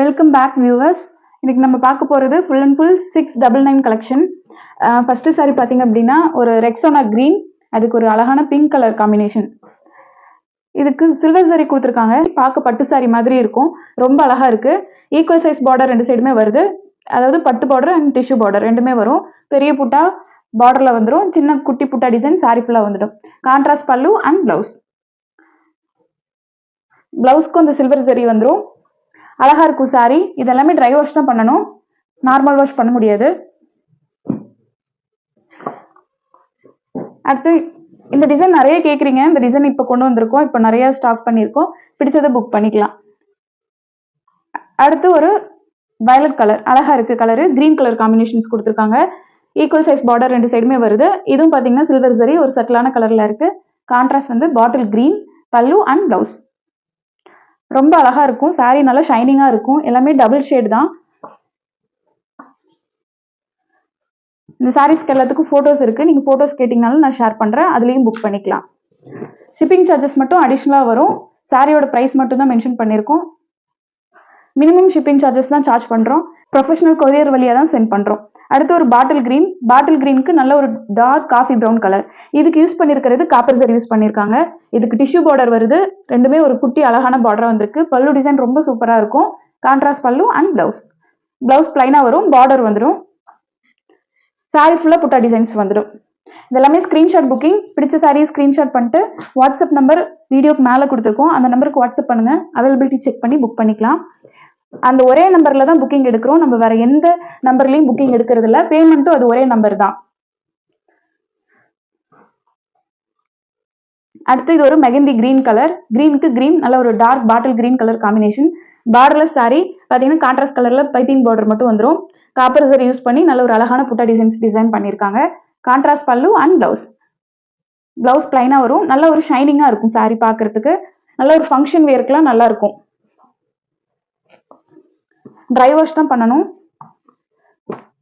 Welcome back viewers இன்னைக்கு நம்ம பார்க்க போகிறது full and full six double nine collection first sari பார்த்தீங்க அப்படின்னா ஒரு ரெக்ஸோனா க்ரீன் அதுக்கு ஒரு அழகான பிங்க் கலர் காம்பினேஷன் இதுக்கு சில்வர் சாரி கொடுத்துருக்காங்க. பார்க்க பட்டு சாரி மாதிரி இருக்கும். ரொம்ப அழகா இருக்கு. ஈக்குவல் சைஸ் பார்டர் ரெண்டு சைடுமே வருது. அதாவது பட்டு பார்டர் அண்ட் டிஷ்யூ பார்டர் ரெண்டுமே வரும். பெரிய புட்டா பார்டரில் வந்துடும் சின்ன குட்டி புட்டா டிசைன் சாரி ஃபுல்லாக வந்துடும். கான்ட்ராஸ்ட் பல்லு அண்ட் ப்ளவுஸ் ப்ளவுஸ்க்கும் அந்த சில்வர் சரி வந்துடும் அழகா இருக்கும் சாரி இதெல்லாமே ட்ரை வாஷ் தான் பண்ணணும். நார்மல் வாஷ் பண்ண முடியாது. அடுத்து இந்த டிசைன் நிறைய கேட்குறீங்க இந்த டிசைன் இப்போ கொண்டு வந்திருக்கோம். இப்போ நிறைய ஸ்டாக் பண்ணியிருக்கோம். பிடிச்சதை புக் பண்ணிக்கலாம். அடுத்து ஒரு வயலட் கலர் அழகா இருக்கு கலரு கிரீன் கலர் காம்பினேஷன்ஸ் கொடுத்துருக்காங்க. ஈக்குவல் சைஸ் பார்டர் ரெண்டு சைடுமே வருது. இதுவும் பார்த்தீங்கன்னா சில்வர் சரி ஒரு சட்டிலான கலரில் இருக்கு. கான்ட்ராஸ்ட் வந்து பாட்டில் கிரீன் பல்லு அண்ட் ப்ளவுஸ் ரொம்ப அழகா இருக்கும். Saree நல்லா ஷைனிங்கா இருக்கும். எல்லாமே டபுள் ஷேட் தான். இந்த சாரீஸ்க்கு எல்லாத்துக்கும் ஃபோட்டோஸ் இருக்கு. நீங்க ஃபோட்டோஸ் கேட்டிங்கனாலும் நான் ஷேர் பண்றேன். அதுலயும் புக் பண்ணிக்கலாம். ஷிப்பிங் சார்ஜஸ் மட்டும் அடிஷ்னலாக வரும். சாரியோட ப்ரைஸ் மட்டும் தான் மென்ஷன் பண்ணியிருக்கோம் மினிமம் ஷிப்பிங் சார்ஜஸ் தான் சார்ஜ் பண்றோம். ப்ரொஃபஷனல் கொரியர் வழியா தான் சென்ட் பண்றோம். அடுத்து ஒரு பாட்டில் கிரீன் பாட்டில் கிரீனுக்கு நல்ல ஒரு டார்க் காஃபி ப்ரௌன் கலர் இதுக்கு யூஸ் பண்ணியிருக்கிறது காப்பர் சர் யூஸ் பண்ணியிருக்காங்க இதுக்கு டிஷ்யூ பார்டர் வருது. ரெண்டுமே ஒரு குட்டி அழகான பார்டர் வந்திருக்கு. பல்லு டிசைன் ரொம்ப சூப்பராக இருக்கும். கான்ட்ராஸ்ட் பல்லு அண்ட் பிளவுஸ் பிளவுஸ் பிளைனாக வரும். பார்டர் வந்துடும் சாரி ஃபுல்லாக புட்டா டிசைன்ஸ் வந்துடும் இதெல்லாமே ஸ்க்ரீன்ஷாட் புக்கிங் பிடிச்ச சாரியை ஸ்க்ரீன்ஷாட் பண்ணிட்டு வாட்ஸ்அப் நம்பர் வீடியோக்கு மேலே கொடுத்துருக்கோம். அந்த நம்பருக்கு வாட்ஸ்அப் பண்ணுங்க. அவைலபிலிட்டி செக் பண்ணி புக் பண்ணிக்கலாம். அந்த ஒரே நம்பர்ல தான் புக்கிங் எடுக்கிறோம். நம்ம வேற எந்த நம்பர்லயும் புக்கிங் எடுக்கிறது இல்ல பேமெண்ட்டும் அது ஒரே நம்பர் தான். அடுத்து இது ஒரு மெகந்தி கிரீன் கலர் கிரீனுக்கு கிரீன் நல்ல ஒரு dark bottle green colour combination borderless sari பார்த்தீங்கன்னா கான்ட்ராஸ்ட் கலர்ல பைப்பிங் பார்டர் மட்டும் வந்துடும் காப்பர் சரி யூஸ் பண்ணி நல்ல ஒரு அழகான புட்டா டிசைன்ஸ் டிசைன் பண்ணியிருக்காங்க. கான்ட்ராஸ்ட் பல்லு அண்ட் பிளவுஸ் பிளவுஸ் பிளைனா வரும். நல்ல ஒரு ஷைனிங்கா இருக்கும் சாரி பார்க்கிறதுக்கு நல்ல ஒரு ஃபங்க்ஷன் வேர்க்கெல்லாம் நல்லா இருக்கும். ட்ரை வாஷ் தான் பண்ணணும்.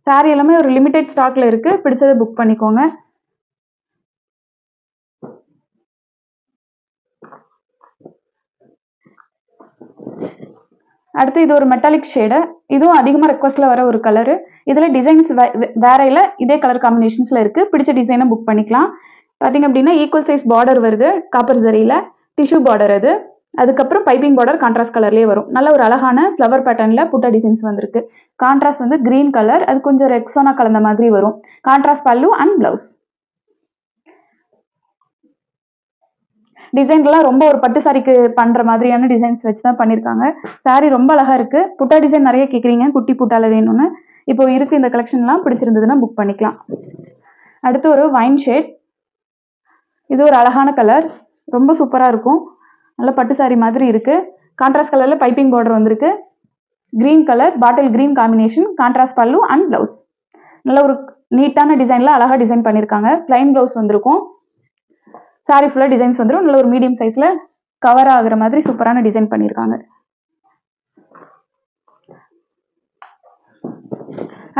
சாரி எல்லாமே ஒரு லிமிடெட் ஸ்டாக்ல இருக்கு. பிடிச்சதை புக் பண்ணிக்கோங்க. அடுத்து இது ஒரு மெட்டாலிக் ஷேடு இதுவும் அதிகமாக ரெக்வஸ்ட்ல வர ஒரு கலரு இதில் டிசைன்ஸ் வேற இல்லை. இதே கலர் காம்பினேஷன்ஸில் இருக்கு. பிடிச்ச டிசைனை புக் பண்ணிக்கலாம். பார்த்தீங்க அப்படின்னா ஈக்குவல் சைஸ் பார்டர் வருது. காப்பர் சரியில் டிஷ்யூ பார்டர் அது. அதுக்கப்புறம் பைப்பிங் பார்டர் கான்ட்ராஸ்ட் கலர்லேயே வரும். நல்ல ஒரு அழகான ஃப்ளவர் பேட்டர்னில் புட்டா டிசைன்ஸ் வந்திருக்கு. கான்ட்ராஸ்ட் வந்து கிரீன் கலர் அது கொஞ்சம் ரெக்ஸோனா கலந்த மாதிரி வரும். கான்ட்ராஸ்ட் பல்லு அண்ட் பிளவுஸ் டிசைன்லாம் ரொம்ப ஒரு பட்டு சாரிக்கு பண்ற மாதிரியான டிசைன்ஸ் வச்சு தான் பண்ணியிருக்காங்க சாரி ரொம்ப அழகா இருக்கு. புட்டா டிசைன் நிறைய கேட்குறீங்க குட்டி புட்டால வேணும்னு. இப்போ இருக்கு இந்த கலெக்ஷன்லாம் பிடிச்சிருந்ததுன்னா புக் பண்ணிக்கலாம். அடுத்து ஒரு வைன் ஷேட் இது ஒரு அழகான கலர் ரொம்ப சூப்பராக இருக்கும். நல்ல பட்டு சாரி மாதிரி இருக்கு. கான்ட்ராஸ்ட் கலர்ல பைப்பிங் பார்டர் வந்திருக்கு. Green colour bottle green combination contrast பல்லு அண்ட் பிளவுஸ் நல்ல ஒரு நீட்டான டிசைன்ல அழகா டிசைன் பண்ணியிருக்காங்க பிளைன் பிளவுஸ் வந்திருக்கும். சாரி ஃபுல்லாக டிசைன்ஸ் வந்துடும் நல்ல ஒரு மீடியம் சைஸ்ல கவர் ஆகுற மாதிரி சூப்பரான டிசைன் பண்ணியிருக்காங்க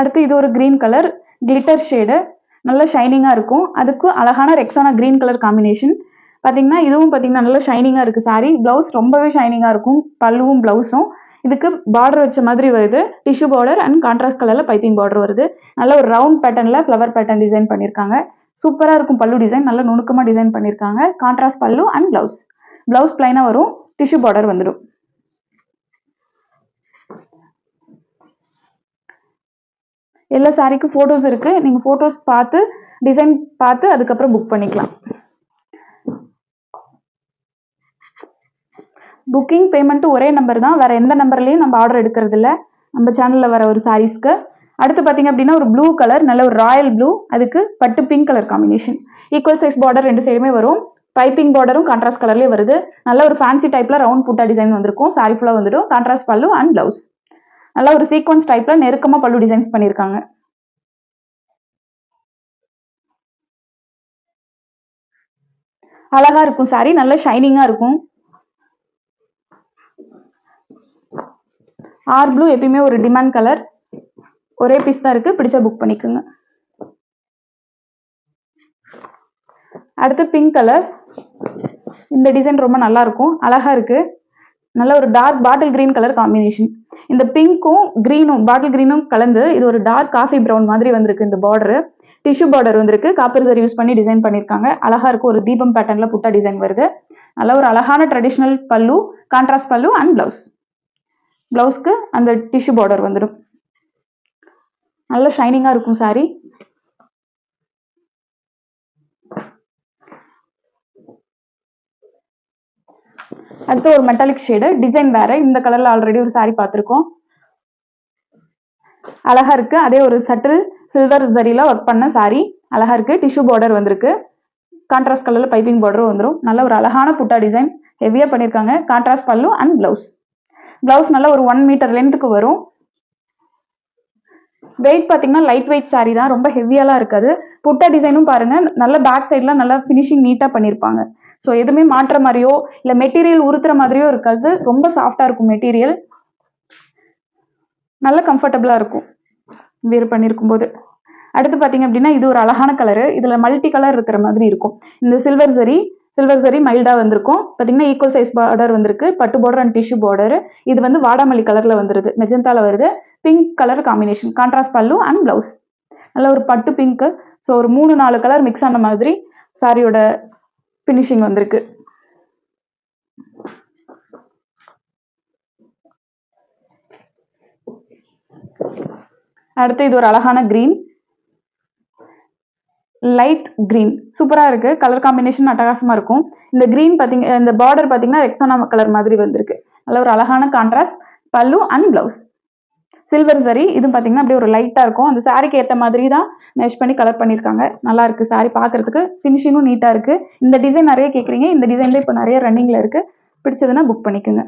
அடுத்து இது ஒரு கிரீன் கலர் கிளிட்டர் ஷேடு நல்ல ஷைனிங்காக இருக்கும். அதுக்கு அழகான ரெக்ஸானா கிரீன் கலர் காம்பினேஷன் பார்த்தீங்கன்னா இதுவும் பார்த்தீங்கன்னா நல்லா ஷைனிங்காக இருக்குது சாரி ப்ளவுஸ் ரொம்பவே ஷைனிங்காக இருக்கும். பல்லுவும் ப்ளவுஸும் இதுக்கு பார்டர் வச்ச மாதிரி வருது. டிஷ்யூ பார்டர் அண்ட் கான்ட்ராஸ்ட் கலரில் பைப்பிங் பார்டர் வருது. நல்ல ஒரு ரவுண்ட் பேட்டர்னில் ஃப்ளவர் பேட்டர்ன் டிசைன் பண்ணியிருக்காங்க சூப்பராக இருக்கும் பல்லு டிசைன் நல்ல நுணுக்கமாக டிசைன் பண்ணியிருக்காங்க கான்ட்ராஸ்ட் பல்லு அண்ட் ப்ளவுஸ் ப்ளவுஸ் பிளைனாக வரும். டிஷ்யூ பார்டர் வந்துடும் எல்லா சாரிக்கும் ஃபோட்டோஸ் இருக்குது நீங்கள் ஃபோட்டோஸ் பார்த்து டிசைன் பார்த்து அதுக்கப்புறம் புக் பண்ணிக்கலாம். புக்கிங் பேமெண்ட்டும் ஒரே நம்பர் தான். வேறு எந்த நம்பர்லையும் நம்ம ஆர்டர் எடுக்கிறதில்ல. நம்ம சேனலில் வர ஒரு சாரீஸ்க்கு அடுத்து பார்த்தீங்க அப்படின்னா ஒரு ப்ளூ கலர் நல்ல ஒரு ராயல் ப்ளூ அதுக்கு பட்டு pink colour combination equal size border ரெண்டு சைடுமே வரும். பைப்பிங் பார்டரும் கான்ட்ராஸ்ட் கலர்லேயே வருது. நல்ல ஒரு ஃபேன்சி டைப்பில் ரவுண்ட் புட்டா டிசைன் வந்திருக்கும். சாரி ஃபுல்லாக வந்துடும். கான்ட்ராஸ்ட் பல்லு அண்ட் ப்ளவுஸ் நல்ல ஒரு சீக்வன்ஸ் டைப்பில் நெருக்கமாக பல்லு டிசைன்ஸ் பண்ணியிருக்காங்க அழகாக இருக்கும் சாரி நல்ல ஷைனிங்காக இருக்கும். ஆர் ப்ளூ எப்பயுமே ஒரு டிமாண்ட் கலர். ஒரே பீஸ் தான் இருக்குது பிடிச்சா புக் பண்ணிக்கோங்க. அடுத்து பிங்க் கலர் இந்த டிசைன் ரொம்ப நல்லா இருக்கும். அழகா இருக்கு. நல்ல ஒரு dark bottle green colour combination இந்த பிங்க்கும் க்ரீனும் பாட்டில் க்ரீனும் கலந்து இது ஒரு டார்க் காஃபி ப்ரௌன் மாதிரி வந்திருக்கு இந்த பார்டர் டிஷ்யூ பார்டர் வந்திருக்கு. காப்பர் சரி யூஸ் பண்ணி டிசைன் பண்ணியிருக்காங்க. அழகா இருக்கும் ஒரு தீபம் பேட்டர்ன்ல புட்டா டிசைன் வருது. நல்ல ஒரு அழகான ட்ரெடிஷ்னல் பல்லு கான்ட்ராஸ்ட் பல்லு அண்ட் பிளவுஸ் பிளவுஸ்க்கு அந்த டிஷ்யூ பார்டர் வந்துடும் நல்ல ஷைனிங்காக இருக்கும் saree. அடுத்து ஒரு மெட்டாலிக் ஷேடு டிசைன் வேற. இந்த கலர்ல ஆல்ரெடி ஒரு சாரி பார்த்துருக்கோம். அழகா இருக்கு. அதே ஒரு சட்டில் சில்வர் ஜரியில ஒர்க் பண்ண சாரி அழகா இருக்கு. டிஷ்யூ பார்டர் வந்திருக்கு. கான்ட்ராஸ்ட் கலர்ல பைப்பிங் பார்டரும் வந்துடும் நல்ல ஒரு அழகான புட்டா டிசைன் ஹெவியா பண்ணிருக்காங்க. கான்ட்ராஸ்ட் பல்லு அண்ட் பிளவுஸ் பிளவுஸ் நல்லா ஒரு ஒன் மீட்டர் லென்த்துக்கு வரும். வெயிட் பார்த்தீங்கன்னா லைட் வெயிட் சாரீ தான். ரொம்ப ஹெவியாலாம் இருக்காது. புட்டா டிசைனும் பாருங்க. நல்ல பேக் சைட்லாம் நல்லா ஃபினிஷிங் நீட்டாக பண்ணியிருப்பாங்க ஸோ எதுவுமே மாற்ற மாதிரியோ இல்லை மெட்டீரியல் உறுத்துற மாதிரியோ இருக்காது. ரொம்ப சாஃப்டாக இருக்கும் மெட்டீரியல் நல்ல கம்ஃபர்டபுளாக இருக்கும். வேர் பண்ணியிருக்கும் போது. அடுத்து பார்த்தீங்க அப்படின்னா இது ஒரு அழகான கலரு இதில் மல்டி கலர் இருக்கிற மாதிரி இருக்கும். இந்த சில்வர் சரி சில்வர் சரி மைல்டாக வந்திருக்கும். பார்த்தீங்கன்னா ஈக்குவல் சைஸ் பார்டர் வந்திருக்கு. பட்டு பார்டர் அண்ட் டிஷ்யூ பார்டர் இது வந்து வாடாமல்லி கலரில் வந்துருது. மெஜந்தால வருது. பிங்க் கலர் காம்பினேஷன் கான்ட்ராஸ்ட் பல்லு அண்ட் பிளவுஸ் நல்ல ஒரு பட்டு பிங்க்கு ஸோ ஒரு மூணு நாலு கலர் மிக்ஸ் ஆன மாதிரி சாரியோட ஃபினிஷிங் வந்திருக்கு. அடுத்து இது ஒரு அழகான கிரீன் லைட் க்ரீன் சூப்பராக இருக்கு. கலர் காம்பினேஷன் அட்டகாசமாக இருக்கும். இந்த க்ரீன் பார்த்தீங்க இந்த பார்டர் பார்த்தீங்கன்னா ரெக்ஸானா கலர் மாதிரி வந்திருக்கு. நல்ல ஒரு அழகான கான்ட்ராஸ்ட் பல்லு அண்ட் பிளவுஸ் சில்வர் சரி இதுவும் பார்த்தீங்கன்னா அப்படியே ஒரு லைட்டாக இருக்கும். அந்த சாரிக்கு ஏற்ற மாதிரி தான் மேஷ் பண்ணி கலர் பண்ணியிருக்காங்க நல்லா இருக்கு சாரி பார்க்கறதுக்கு ஃபினிஷிங்கும் நீட்டாக இருக்கு. இந்த டிசைன் நிறைய கேட்குறீங்க இந்த டிசைன்ல இப்போ நிறைய ரன்னிங்ல இருக்கு. பிடிச்சதுன்னா புக் பண்ணிக்கோங்க.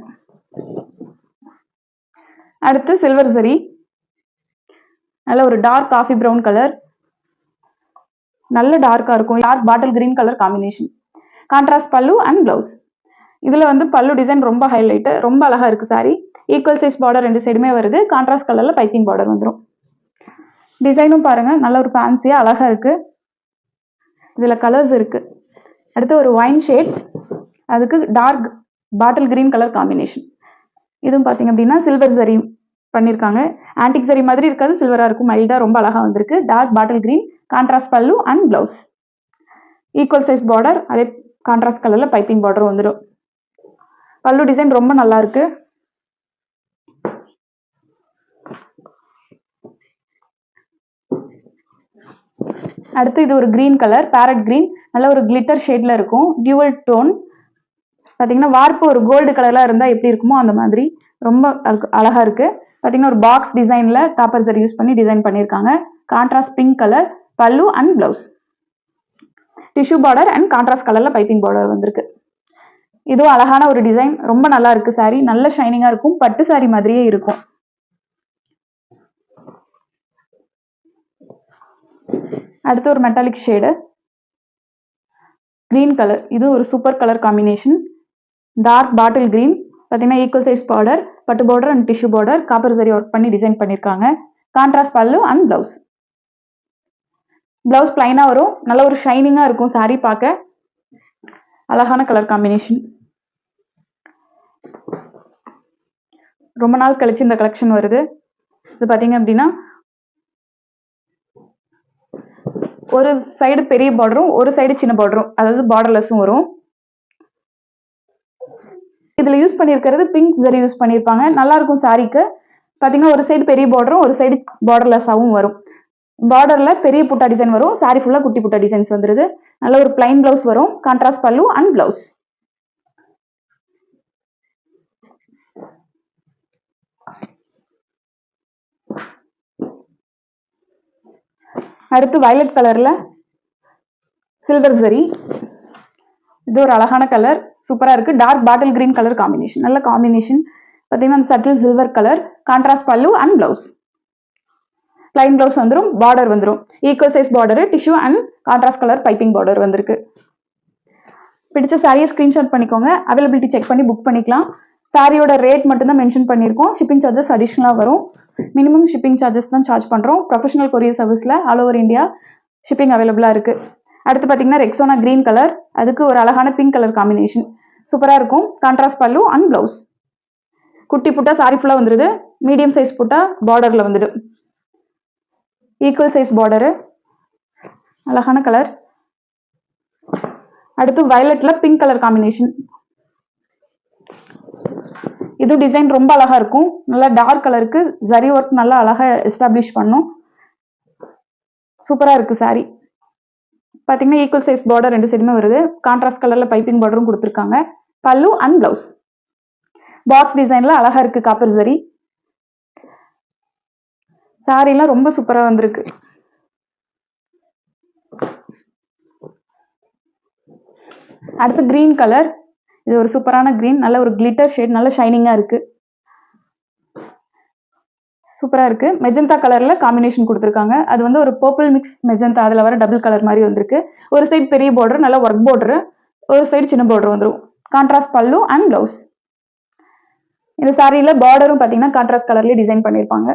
அடுத்து சில்வர் சரி நல்ல ஒரு டார்க் காஃபி ப்ரௌன் கலர் நல்ல டார்க்காக இருக்கும். Dark bottle green colour combination contrast பல்லு அண்ட் ப்ளவுஸ் இதில் வந்து பல்லு டிசைன் ரொம்ப ஹைலைட்டு ரொம்ப அழகாக இருக்குது சாரி ஈக்குவல் சைஸ் பார்டர் ரெண்டு சைடுமே வருது. கான்ட்ராஸ்ட் கலரில் பைப்பிங் பார்டர் வந்துடும் டிசைனும் பாருங்கள் நல்ல ஒரு ஃபேன்சியாக அழகாக இருக்குது இதில் கலர்ஸ் இருக்குது அடுத்து ஒரு ஒயின் ஷேட் அதுக்கு dark bottle green colour combination இதுவும் பார்த்தீங்க அப்படின்னா சில்வர் சரி பண்ணியிருக்காங்க ஆன்டிக் சரி மாதிரி இருக்காது. சில்வராக இருக்கும். மைல்டாக ரொம்ப அழகாக வந்திருக்கு. டார்க் பாட்டில் கிரீன் கான்ட்ராஸ்ட் பல்லு and blouse equal size border அதே கான்ட்ராஸ்ட் கலரில் பைப்பிங் பார்டர் வந்துடும் பல்லு டிசைன் ரொம்ப நல்லா இருக்கு. அடுத்து இது ஒரு கிரீன் கலர் பேரட் கிரீன் நல்ல ஒரு கிளிட்டர் ஷேட்ல இருக்கும். டியூவல் டோன் பார்த்தீங்கன்னா வார்ப்பு ஒரு கோல்டு கலர்லாம் இருந்தால் எப்படி இருக்குமோ அந்த மாதிரி. ரொம்ப அழகு- அழகா இருக்கு. பார்த்தீங்கன்னா ஒரு பாக்ஸ் டிசைன்ல காப்பர் சரி யூஸ் பண்ணி டிசைன் பண்ணியிருக்காங்க. கான்ட்ராஸ்ட் பிங்க் கலர் பல்லு and blouse tissue border and contrast கலர்ல பைப்பிங் பார்டர் வந்திருக்கு. இதுவும் அழகான ஒரு டிசைன் ரொம்ப நல்லா இருக்கு சாரி நல்ல ஷைனிங்கா இருக்கும். பட்டு சாரி மாதிரியே இருக்கும். அடுத்து ஒரு மெட்டாலிக் ஷேடு க்ரீன் கலர் இது ஒரு super colour combination dark bottle green பார்த்தீங்கன்னா ஈக்குவல் சைஸ் பார்டர் பட்டு border and tissue border copper zari work பண்ணி டிசைன் பண்ணியிருக்காங்க கான்ட்ராஸ்ட் பல்லு அண்ட் பிளவுஸ் பிளவுஸ் பிளைனாக வரும். நல்ல ஒரு ஷைனிங்காக இருக்கும் saree பார்க்க. அழகான கலர் காம்பினேஷன் ரொம்ப நாள் கழிச்சு இந்த கலெக்ஷன் வருது. இது பார்த்தீங்க அப்படின்னா ஒரு சைடு பெரிய பார்டரும் ஒரு சைடு சின்ன பார்டரும் அதாவது பார்டர்லெஸ்ஸும் வரும். இதுல யூஸ் பண்ணியிருக்கிறது பிங்க் ஜரி யூஸ் பண்ணியிருப்பாங்க நல்லா இருக்கும் சாரிக்கு பாத்தீங்கன்னா ஒரு சைடு பெரிய பார்டரும் ஒரு சைடு பார்டர்லெஸ்ஸாகவும் வரும். பார்டர்ல பெரிய புட்டா டிசைன் வரும். சாரி ஃபுல்லா குட்டி புட்டா டிசைன்ஸ் வந்துருது. நல்ல ஒரு பிளைன் பிளவுஸ் வரும். கான்ட்ராஸ்ட் பல்லு அண்ட் பிளவுஸ் அடுத்து வயலட் கலர்ல சில்வர் சரி இது ஒரு அழகான கலர் சூப்பரா இருக்கு. Dark bottle green colour combination நல்ல காம்பினேஷன் பார்த்தீங்கன்னா சட்டில் சில்வர் கலர் கான்ட்ராஸ்ட் பல்லு அண்ட் பிளவுஸ் லைன் பிளவுஸ் வந்துடும் பார்டர் வந்துடும் equal size border tissue and contrast colour piping border வந்திருக்கு. பிடிச்ச சாரியை ஸ்கிரீன்ஷாட் பண்ணிக்கோங்க. அவைலபிலிட்டி செக் பண்ணி புக் பண்ணிக்கலாம். சாரியோட ரேட் மட்டும்தான் மென்ஷன் பண்ணியிருக்கோம். ஷிப்பிங் சார்ஜஸ் அடிஷ்னலாக வரும். மினிமம் ஷிப்பிங் சார்ஜஸ் தான் சார்ஜ் பண்ணுறோம் ப்ரொஃபஷனல் கொரியர் சர்வீஸில் ஆல் ஓவர் இந்தியா ஷிப்பிங் அவைலபிளாக இருக்குது அடுத்து பார்த்தீங்கன்னா ரெக்ஸோனா க்ரீன் கலர் அதுக்கு ஒரு அழகான பிங்க் கலர் காம்பினேஷன் சூப்பராக இருக்கும். கான்ட்ராஸ்ட் பல்லு அண்ட் ப்ளவுஸ் குட்டி புட்டா சாரி ஃபுல்லாக வந்துடுது மீடியம் சைஸ் புட்டா பார்டரில் வந்துடும் ஈக்குவல் சைஸ் பார்டரு அழகான கலர் அடுத்து வயலட்ல பிங்க் கலர் காம்பினேஷன் இது டிசைன் ரொம்ப அழகா இருக்கும். நல்லா டார்க் கலருக்கு ஜரி ஒர்க் நல்லா அழகா எஸ்டாப்ளிஷ் பண்ணும். சூப்பரா இருக்கு saree. பாத்தீங்கன்னா ஈக்குவல் சைஸ் பார்டர் ரெண்டு சைடுமே வருது. கான்ட்ராஸ்ட் கலர்ல பைப்பிங் பார்டரும் கொடுத்துருக்காங்க. பல்லு அண்ட் பிளவுஸ் பாக்ஸ் டிசைன்ல அழகா இருக்கு காப்பர் ஜரி சாரீலாம் ரொம்ப சூப்பரா வந்திருக்கு. அடுத்து கிரீன் கலர் இது ஒரு சூப்பரான கிரீன் நல்ல ஒரு கிளிட்டர் ஷேட் நல்ல ஷைனிங்கா இருக்கு. சூப்பரா இருக்கு. மெஜந்தா கலர்ல காம்பினேஷன் கொடுத்துருக்காங்க. அது வந்து ஒரு பர்பிள் மிக்ஸ் மெஜந்தா அதுல வர டபுள் கலர் மாதிரி வந்திருக்கு. ஒரு சைடு பெரிய பார்டர் நல்ல ஒர்க் பார்டர் ஒரு சைடு சின்ன பார்டர் வந்துடும் கான்ட்ராஸ்ட் பல்லு அண்ட் பிளவுஸ் இந்த சாரியில பார்டரும் பார்த்தீங்கன்னா கான்ட்ராஸ்ட் கலர்லேயே டிசைன் பண்ணியிருப்பாங்க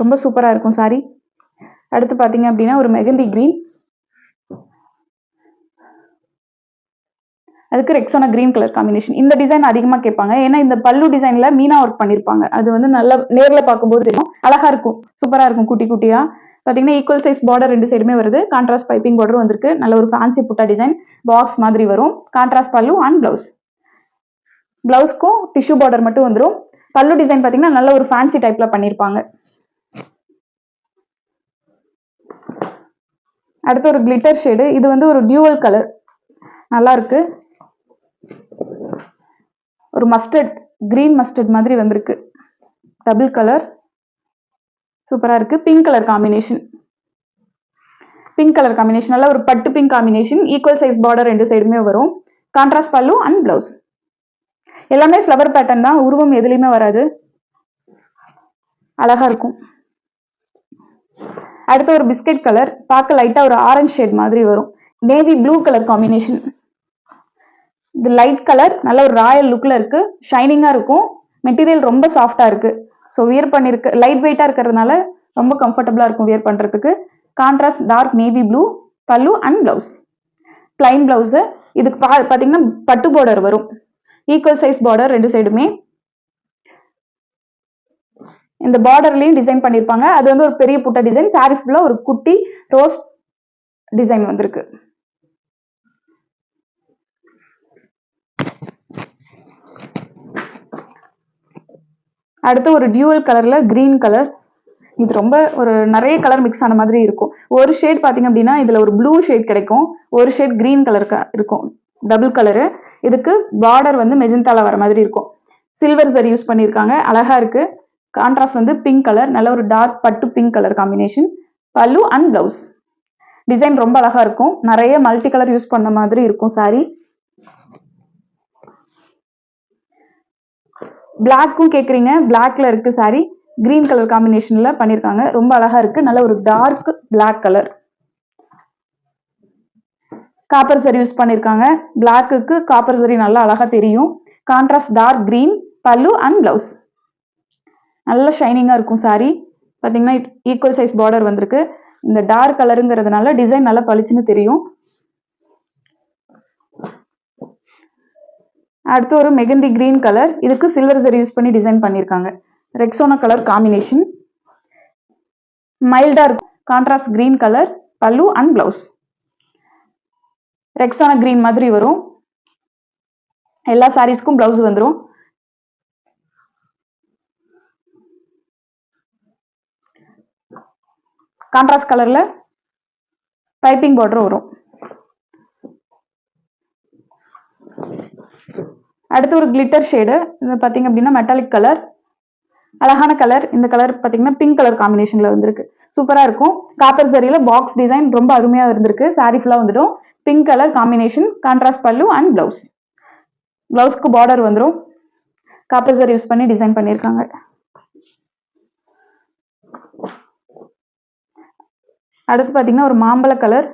ரொம்ப சூப்பராக இருக்கும் சாரி அடுத்து பார்த்தீங்க அப்படின்னா ஒரு மெகந்தி க்ரீன் அதுக்கு ரெக்ஸோனா க்ரீன் கலர் காம்பினேஷன் இந்த டிசைன் அதிகமாக கேட்பாங்க. ஏன்னா இந்த பல்லு டிசைன்ல மீனா ஒர்க் பண்ணியிருப்பாங்க அது வந்து நல்ல நேரில் பார்க்கும்போது தெரியும். அழகா இருக்கும். சூப்பராக இருக்கும் குட்டி குட்டியா. பார்த்தீங்கன்னா ஈக்குவல் சைஸ் பார்டர் ரெண்டு சைடுமே வருது. கான்ட்ராஸ்ட் பைப்பிங் பார்டரும் வந்திருக்கு. நல்ல ஒரு ஃபேன்சி புட்டா டிசைன் பாக்ஸ் மாதிரி வரும். கான்ட்ராஸ்ட் பல்லு அண்ட் பிளவுஸ் பிளவுஸ்க்கும் டிஷ்யூ பார்டர் மட்டும் வந்துடும் பல்லு டிசைன் பார்த்தீங்கன்னா நல்ல ஒரு ஃபேன்சி டைப்ல பண்ணியிருப்பாங்க அடுத்து ஒரு கிளிட்டர் ஷேடு இது வந்து ஒரு டியூவல் கலர் நல்லா இருக்கு ஒரு மஸ்டர்ட் கிரீன் மஸ்டர்ட் மாதிரி வந்திருக்கு. டபுள் கலர் சூப்பராக இருக்கு pink colour combination pink colour combination நல்லா ஒரு பட்டு pink combination equal size border ரெண்டு சைடுமே வரும். கான்ட்ராஸ்ட் பல்லு அண்ட் பிளவுஸ் எல்லாமே ஃப்ளவர் பேட்டர்ன் தான். உருவம் எதுலையுமே வராது. அழகா இருக்கும். அடுத்து ஒரு பிஸ்கட் கலர் பார்க்க லைட்டா ஒரு ஆரஞ்சு ஷேட் மாதிரி வரும். நேவி ப்ளூ கலர் காம்பினேஷன் இது லைட் கலர் நல்ல ஒரு ராயல் லுக்ல இருக்கு. ஷைனிங்கா இருக்கும். மெட்டீரியல் ரொம்ப சாஃப்டா இருக்கு. ஸோ வியர் பண்ணிருக்கு லைட் வெயிட்டா இருக்கிறதுனால ரொம்ப கம்ஃபர்டபுளா இருக்கும் வியர் பண்றதுக்கு. கான்ட்ராஸ்ட் டார்க் நேவி ப்ளூ பல்லு அண்ட் பிளவுஸ் பிளைன் பிளவுஸ் இதுக்கு பா பாத்தீங்கன்னா பட்டு பார்டர் வரும். ஈக்குவல் சைஸ் பார்டர் ரெண்டு சைடுமே இந்த பார்டர்லயும் டிசைன் பண்ணியிருப்பாங்க அது வந்து ஒரு பெரிய புட்ட டிசைன் சாரி ஃபுல்லா ஒரு குட்டி ரோஸ் டிசைன் வந்திருக்கு. அடுத்து ஒரு டியூவல் கலர்ல கிரீன் கலர் இது ரொம்ப ஒரு நிறைய கலர் மிக்ஸ் ஆன மாதிரி இருக்கும். ஒரு ஷேட் பாத்தீங்க அப்படின்னா இதுல ஒரு ப்ளூ ஷேட் கிடைக்கும். ஒரு ஷேட் கிரீன் கலர் இருக்கும். டபுள் கலரு இதுக்கு பார்டர் வந்து மெஜந்தால வர மாதிரி இருக்கும். சில்வர் சரி யூஸ் பண்ணியிருக்காங்க அழகா இருக்கு. கான்ட்ராஸ்ட் வந்து பிங்க் கலர் நல்ல ஒரு டார்க் பட்டு பிங்க் கலர் காம்பினேஷன் பல்லு அண்ட் பிளவுஸ் டிசைன் ரொம்ப அழகா இருக்கும். நிறைய மல்டி கலர் யூஸ் பண்ண மாதிரி இருக்கும் சாரி பிளாக்கும் கேட்குறீங்க பிளாக்ல இருக்கு சாரி கிரீன் கலர் காம்பினேஷன்ல பண்ணியிருக்காங்க ரொம்ப அழகா இருக்கு. நல்ல ஒரு dark black colour copper zari use பண்ணியிருக்காங்க பிளாக்குக்கு காப்பர் சரி நல்லா அழகா தெரியும். Contrast dark green pallu and blouse நல்ல ஷைனிங்காக இருக்கும் சாரி பார்த்தீங்கன்னா ஈக்குவல் சைஸ் பார்டர் வந்திருக்கு. இந்த டார்க் கலருங்கிறதுனால டிசைன் நல்லா பளிச்சுன்னு தெரியும். அடுத்து ஒரு மெகந்தி கிரீன் கலர் இதுக்கு சில்வர் சரி யூஸ் பண்ணி டிசைன் பண்ணியிருக்காங்க. ரெக்ஸோனா கலர் காம்பினேஷன் மைல்டா இருக்கும். Contrast green colour pallu and blouse Rexona green மாதிரி வரும். எல்லா சாரீஸ்க்கும் பிளவுஸ் வந்துடும் கான்ட்ராஸ்ட் கலரில் பைப்பிங் பார்டர் வரும். அடுத்து ஒரு கிளிட்டர் ஷேடு இது பார்த்தீங்க அப்படின்னா மெட்டாலிக் கலர் அழகான கலர் இந்த கலர் பார்த்தீங்கன்னா பிங்க் கலர் காம்பினேஷனில் வந்திருக்கு. சூப்பராக இருக்கும். காப்பர் சரியில் பாக்ஸ் டிசைன் ரொம்ப அருமையாக இருந்திருக்கு. சாரி ஃபுல்லாக வந்துடும். Pink colour combination contrast pallu and blouse பிளவுஸ்க்கு border வந்துடும் காப்பர் சரி யூஸ் பண்ணி டிசைன் பண்ணியிருக்காங்க. அடுத்து பார்த்தீங்கன்னா ஒரு மாம்பழ கலர்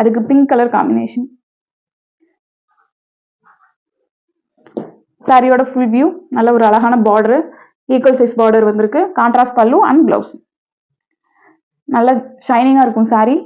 அதுக்கு பிங்க் கலர் காம்பினேஷன் சாரியோட ஃபுல் வியூ நல்ல ஒரு அழகான பார்டரு ஈக்குவல் சைஸ் பார்டர் வந்திருக்கு. கான்ட்ராஸ்ட் பல்லு அண்ட் பிளவுஸ் நல்ல ஷைனிங்காக இருக்கும் சாரீ